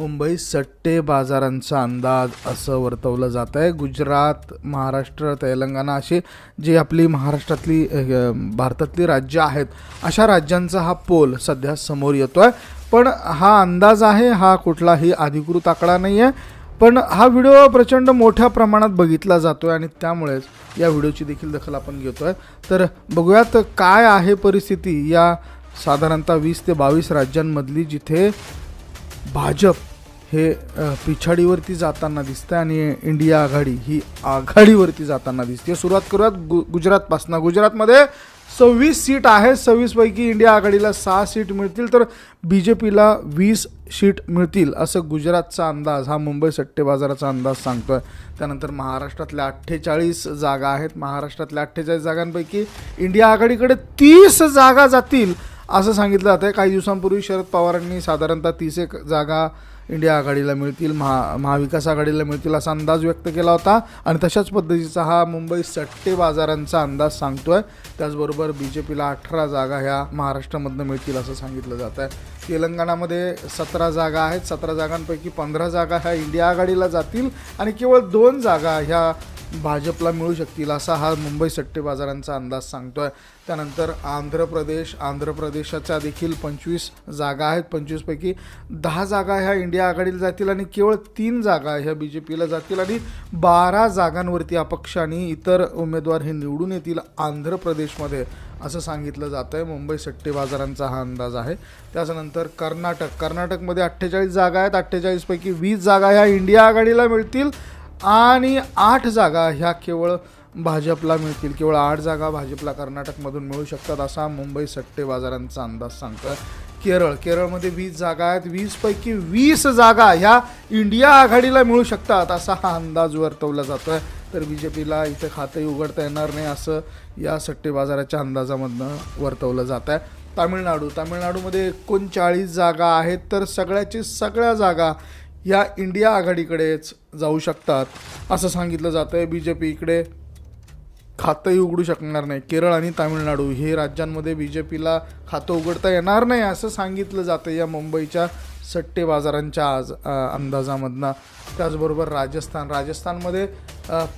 मुंबई सट्टे बाजारांचा अंदाज असं वर्तवलं जात आहे. गुजरात महाराष्ट्र तेलंगणा असे जे आपली महाराष्ट्रातली भारतातली राज्य आहेत अशा राज्यांचा हा पोल सध्या समोर येतो आहे पण हा अंदाज आहे हा कुठलाही अधिकृत आकडा नाही आहे पण हा व्हिडिओ प्रचंड मोठ्या प्रमाणात बघितला जातो आहे आणि त्यामुळेच या व्हिडिओची देखील दखल आपण घेतो आहे तर बघूयात काय आहे परिस्थिती या साधारणतः वीस ते बावीस राज्यांमधली जिथे भाजप हे पिछाडीवरती जाताना दिसतं आणि इंडिया आघाडी ही आघाडीवरती जाताना दिसते सुरुवात करूयात गु गुजरातपासनं. गुजरातमध्ये सव्वीस सीट आहे सव्वीसपैकी इंडिया आघाडीला सहा सीट मिळतील तर बी जे पीला वीस सीट मिळतील असं गुजरातचा अंदाज हा मुंबई सट्टे बाजाराचा अंदाज आहे त्यानंतर महाराष्ट्रातल्या अठ्ठेचाळीस जागा आहेत. महाराष्ट्रातल्या अठ्ठेचाळीस जागांपैकी इंडिया आघाडीकडे तीस जागा जातील असं सांगितलं जातं आहे काही दिवसांपूर्वी शरद पवारांनी साधारणतः तीस एक जागा इंडिया आघाडीला मिळतील महा महाविकास आघाडीला मिळतील असा अंदाज व्यक्त केला होता. आणि तशाच पद्धतीचा हा मुंबई सट्टे बाजारांचा अंदाज सांगतोय. त्याचबरोबर बी जे पीला अठरा जागा ह्या महाराष्ट्रामधनं मिळतील असं सांगितलं जात आहे तेलंगणामध्ये सतरा जागा आहेत. सतरा जागांपैकी पंधरा जागा ह्या इंडिया आघाडीला जातील. आणि केवळ दोन जागा ह्या भाजपला मिळू शकतील असा हा मुंबई सट्टे बाजारांचा अंदाज सांगतोय. त्यानंतर आंध्र प्रदेश आंध्र प्रदेशाच्या देखील पंचवीस जागा आहेत. पंचवीसपैकी दहा जागा ह्या इंडिया आघाडीला जातील आणि केवळ तीन जागा ह्या बी जे पीला जातील आणि बारा जागांवरती अपक्ष आणि इतर उमेदवार हे निवडून येतील आंध्र प्रदेशमध्ये असं सांगितलं जातं आहे मुंबई सट्टे बाजारांचा हा अंदाज आहे. त्याच्यानंतर कर्नाटक कर्नाटकमध्ये अठ्ठेचाळीस जागा आहेत. अठ्ठेचाळीसपैकी वीस जागा ह्या इंडिया आघाडीला मिळतील. आणि आठ जागा ह्या केवळ भाजपला मिळतील. केवळ आठ जागा भाजपला कर्नाटकमधून मिळू शकतात असा मुंबई सट्टे बाजारांचा अंदाज सांगतोय केरळ. केरळमध्ये वीस जागा आहेत. वीसपैकी वीस जागा ह्या इंडिया आघाडीला मिळू शकतात असा हा अंदाज वर्तवला जातोय. तर बी जे पीला इथे खातंही उघडता येणार नाही असं या सट्टे बाजाराच्या अंदाजामधनं वर्तवलं जात आहे तामिळनाडू. तामिळनाडूमध्ये एकोणचाळीस जागा आहेत. तर सगळ्याची सगळ्या जागा या इंडिया आघाडीकडेच जाऊ शकतात असं सांगितलं जातं आहे बी जे पी इकडे खातंही उघडू शकणार नाही. केरळ आणि तामिळनाडू हे राज्यांमध्ये बी जे पीला खातं उघडता येणार नाही असं सांगितलं जातं या मुंबईच्या सट्टे बाजारांच्या आज अंदाजामधनं. त्याचबरोबर राजस्थान. राजस्थानमध्ये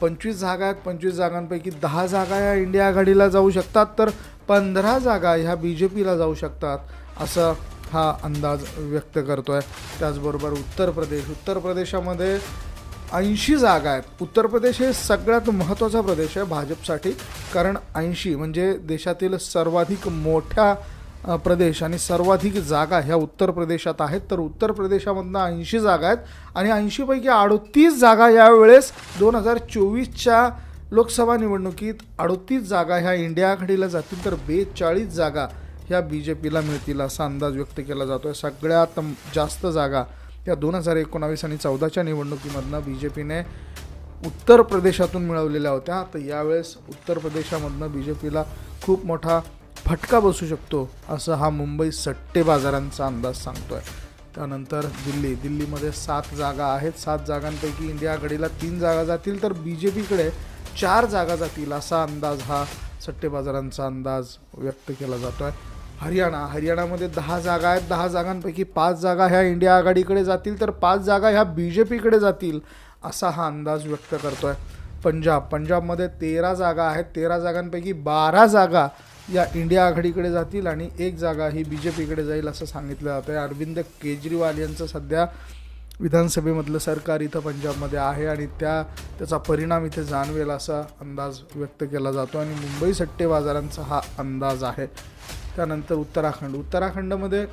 पंचवीस जागा आहेत. पंचवीस जागांपैकी दहा जागा ह्या इंडिया आघाडीला जाऊ शकतात तर पंधरा जागा ह्या बी जे पीला जाऊ शकतात असं हा अंदाज व्यक्त करतोय. त्याचबरोबर उत्तर प्रदेश. उत्तर प्रदेशामध्ये ऐंशी जागा आहेत. उत्तर प्रदेश हे सगळ्यात महत्त्वाचा प्रदेश आहे भाजपसाठी. कारण ऐंशी म्हणजे देशातील सर्वाधिक मोठ्या प्रदेश आणि सर्वाधिक जागा ह्या उत्तर प्रदेशात आहेत. तर उत्तर प्रदेशामधनं ऐंशी जागा आहेत आणि ऐंशीपैकी अडोतीस जागा यावेळेस दोन हजार चोवीसच्या लोकसभा निवडणुकीत अडोतीस जागा ह्या इंडिया जातील. तर बेचाळीस जागा ह्या बी जे पीला मिळतील असा अंदाज व्यक्त केला जातो आहे सगळ्यात जास्त जागा या दोन हजार एकोणावीस आणि चौदाच्या निवडणुकीमधनं बी जे पीने उत्तर प्रदेशातून मिळवलेल्या होत्या. तर यावेळेस उत्तर प्रदेशामधनं बी जे पीला खूप मोठा फटका बसू शकतो असं हा मुंबई सट्टे बाजारांचा अंदाज सांगतो आहे त्यानंतर दिल्ली. दिल्लीमध्ये सात जागा आहेत. सात जागांपैकी इंडिया आघाडीला तीन जागा जातील तर बी जे पीकडे चार जागा जातील असा अंदाज हा सट्टे बाजारांचा अंदाज व्यक्त केला जातो आहे हरियाणा. हरियाणामध्ये दहा जागा आहेत. दहा जागांपैकी पाच जागा ह्या इंडिया आघाडीकडे जातील तर पाच जागा ह्या बी जे पीकडे जातील असा हा अंदाज व्यक्त करतो आहे पंजाब. पंजाबमध्ये तेरा जागा आहेत. तेरा जागांपैकी बारा जागा या इंडिया आघाडीकडे जातील आणि एक जागा ही बी जे पीकडे जाईल असं सांगितलं जातं आहे अरविंद केजरीवाल यांचं सध्या विधानसभेमधलं सरकार इथं पंजाबमध्ये आहे आणि त्या त्याचा परिणाम इथे जाणवेल असा अंदाज व्यक्त केला जातो. आणि मुंबई सट्टे बाजारांचा हा अंदाज आहे. त्यानंतर उत्तराखंड. उत्तराखंडमध्ये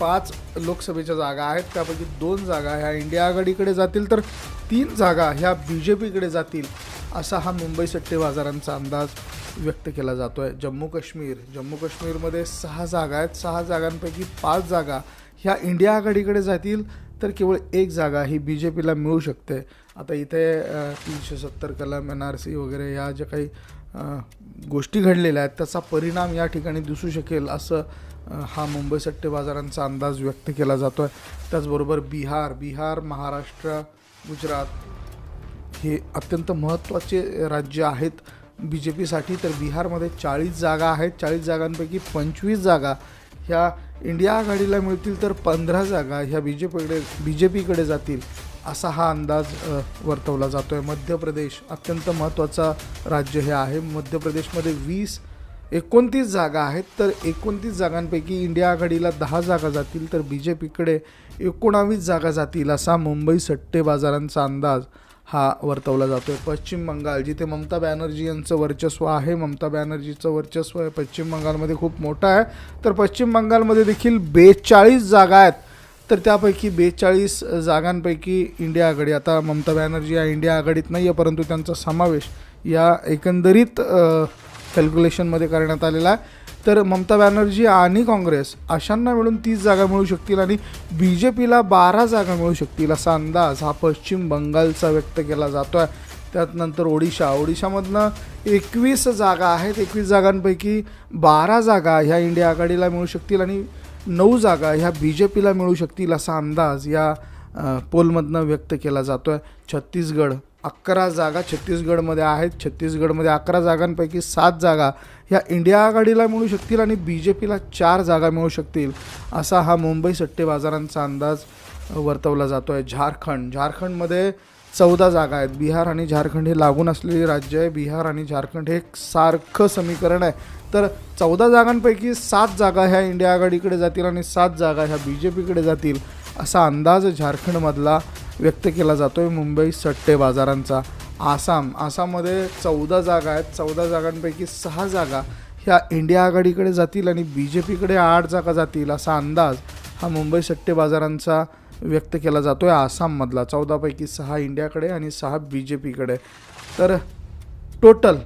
पाच लोकसभेच्या जागा आहेत. त्यापैकी दोन जागा ह्या इंडिया आघाडीकडे जातील तर तीन जागा ह्या बी जे पीकडे जातील असा हा मुंबई सट्टे बाजारांचा अंदाज व्यक्त केला जातो आहे जम्मू काश्मीर. जम्मू काश्मीरमध्ये सहा जागा आहेत. सहा जागांपैकी पाच जागा ह्या इंडिया आघाडीकडे जातील तर केवळ एक जागा ही बी जे पीला मिळू शकते. आता इथे तीनशे सत्तर कलम एन आर सी वगैरे ह्या ज्या काही गोष्टी घडलेल्या आहेत. त्याचा परिणाम या ठिकाणी दिसू शकेल असं हा मुंबई सट्टे बाजारांचा अंदाज व्यक्त केला जातो आहे त्याचबरोबर बिहार बिहार महाराष्ट्र गुजरात हे अत्यंत महत्त्वाचे राज्य आहेत. बी जे पीसाठी तर बिहारमध्ये चाळीस जागा आहेत. चाळीस जागांपैकी पंचवीस जागा ह्या इंडिया आघाडीला मिळतील तर पंधरा जागा ह्या बी जे पीकडे बी जे पीकडे जातील. असा हा अंदाज वर्तवला जातो आहे मध्य प्रदेश अत्यंत महत्त्वाचा राज्य हे आहे. मध्य प्रदेशमध्ये वीस एकोणतीस जागा आहेत. तर एकोणतीस जागांपैकी इंडिया आघाडीला दहा जागा जातील तर बी जे पीकडे एकोणावीस जागा जातील असा मुंबई सट्टे बाजारांचा अंदाज हा वर्तवला जातो आहे पश्चिम बंगाल जिथे ममता बॅनर्जी यांचं वर्चस्व आहे. ममता बॅनर्जीचं वर्चस्व आहे पश्चिम बंगालमध्ये खूप मोठं आहे. तर पश्चिम बंगालमध्ये देखील बेचाळीस जागा आहेत. तर त्यापैकी बेचाळीस जागांपैकी इंडिया आघाडी. आता ममता बॅनर्जी या इंडिया आघाडीत नाही आहे परंतु त्यांचा समावेश या एकंदरीत कॅल्क्युलेशनमध्ये करण्यात आलेला आहे. तर ममता बॅनर्जी आणि काँग्रेस अशांना मिळून तीस जागा मिळू शकतील आणि बी जे पीला बारा जागा मिळू शकतील असा अंदाज हा पश्चिम बंगालचा व्यक्त केला जातो आहे त्यात नंतर ओडिशा. ओडिशामधनं एकवीस जागा आहेत. एकवीस जागांपैकी बारा जागा ह्या इंडिया आघाडीला मिळू शकतील आणि नऊ जागा ह्या बी जे पीला मिळू शकतील असा अंदाज या पोलमधनं व्यक्त केला जातो आहे छत्तीसगड अकरा जागा छत्तीसगडमध्ये आहेत. छत्तीसगडमध्ये अकरा जागांपैकी सात जागा ह्या इंडिया आघाडीला मिळू शकतील आणि बी जे पीला चार जागा मिळू शकतील असा हा मुंबई सट्टे बाजारांचा अंदाज वर्तवला जातो आहे झारखंड झारखंडमध्ये चौदा जागा आहेत. बिहार आणि झारखंड हे लागून असलेली राज्य आहे. बिहार आणि झारखंड हे एक सारखं समीकरण आहे. तर चौदा जागांपैकी सात जागा ह्या इंडिया आघाडीकडे जातील आणि सात जागा ह्या बी जे पीकडे जातील असा अंदाज झारखंडमधला व्यक्त केला जातो आहे मुंबई सट्टे बाजारांचा. आसाम आसाममध्ये चौदा जागा आहेत. चौदा जागांपैकी सहा जागा ह्या इंडिया आघाडीकडे जातील आणि बी जे पीकडे आठ जागा जातील असा अंदाज हा मुंबई सट्टे बाजारांचा व्यक्त केला जातो आहे आसाममधला. चौदापैकी सहा इंडियाकडे आणि सहा बी जे पीकडे तर टोटल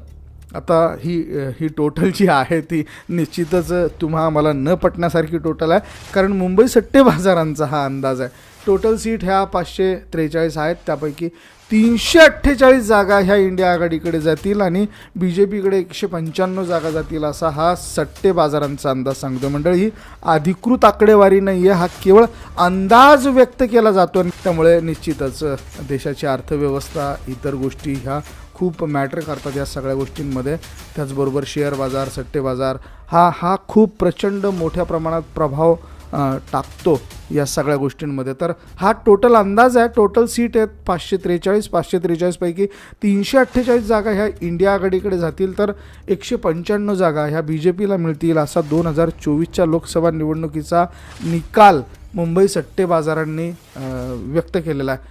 आता ही ही टोटल जी आहे ती निश्चितच तुम्हा मला न पटण्यासारखी टोटल आहे. कारण मुंबई सट्टे बाजारांचा हा अंदाज आहे. टोटल सीट ह्या पाचशे त्रेचाळीस आहेत. त्यापैकी तीनशे अठ्ठेचाळीस जागा ह्या इंडिया आघाडीकडे जातील आणि बी जे पीकडे एकशे पंच्याण्णव जागा जातील असा हा सट्टे बाजारांचा अंदाज सांगतो. मंडळ ही अधिकृत आकडेवारी नाही आहे हा केवळ अंदाज व्यक्त केला जातो आणि त्यामुळे निश्चितच देशाची अर्थव्यवस्था इतर गोष्टी ह्या खूप मॅटर करतात या सगळ्या गोष्टींमध्ये. त्याचबरोबर शेअर बाजार सट्टे बाजार हा हा खूप प्रचंड मोठ्या प्रमाणात प्रभाव टाकतो या सगळ्या गोष्टींमध्ये. तर हा टोटल अंदाज आहे. टोटल सीट आहेत पाचशे त्रेचाळीस पाचशे त्रेचाळीसपैकी तीनशे अठ्ठेचाळीस जागा ह्या इंडिया आघाडीकडे जातील तर एकशे पंच्याण्णव जागा ह्या बी जे पीला मिळतील असा दोन हजार चोवीसच्या लोकसभा निवडणुकीचा निकाल मुंबई सट्टे बाजारांनी व्यक्त केलेला आहे.